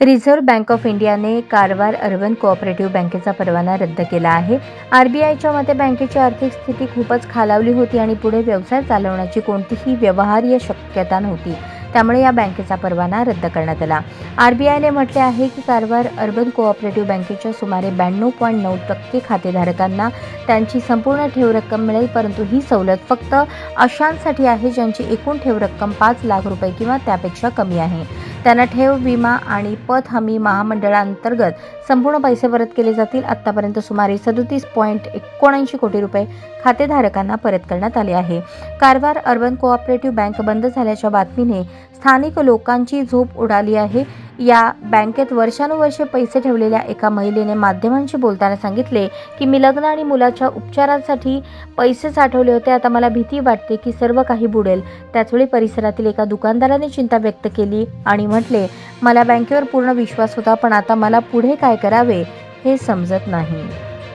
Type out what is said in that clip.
Reserve bank of इंडियाने Karwar urban cooperative बँकेचा परवाना रद्द केला आहे. आरबीआयच्या मते बँकेची आर्थिक स्थिती खूपच खालावली होती आणि पुढे व्यवसाय चालवण्याची कोणतीही व्यवहार्य शक्यता नव्हती. त्यामुळे या बँकेचा परवाना रद्द करण्यात आला. आरबीआयने म्हटले आहे की कारवार अर्बन कोऑपरेटिव्ह बँकेच्या सुमारे ब्याण्णव पॉईंट नऊ टक्के खातेधारकांना त्यांची संपूर्ण ठेव रक्कम मिळेल परंतु ही सवलत फक्त अशांसाठी आहे ज्यांची एकूण ठेव रक्कम पाच लाख रुपये किंवा त्यापेक्षा कमी आहे. त्यांना ठेव विमा आणि पत हमी महामंडळांतर्गत संपूर्ण पैसे परत केले जातील. आत्तापर्यंत सुमारे सदोतीस पॉईंट एकोणऐंशी कोटी रुपये खातेधारकांना परत करण्यात आले आहे. कारवार अर्बन कोऑपरेटिव्ह बँक बंद झाल्याच्या बातमीने स्थानिक लोकांची झोप उडाली आहे. या बँकेत वर्षानुवर्षे पैसे ठेवलेल्या एका महिलेने माध्यमांशी बोलताना सांगितले की मी लग्न आणि मुलाच्या उपचारांसाठी पैसे साठवले होते. आता मला भीती वाटते की सर्व काही बुडेल. त्याचवेळी परिसरातील एका दुकानदाराने चिंता व्यक्त केली आणि म्हटले मला बँकेवर पूर्ण विश्वास होता पण आता मला पुढे काय करावे हे समजत नाही.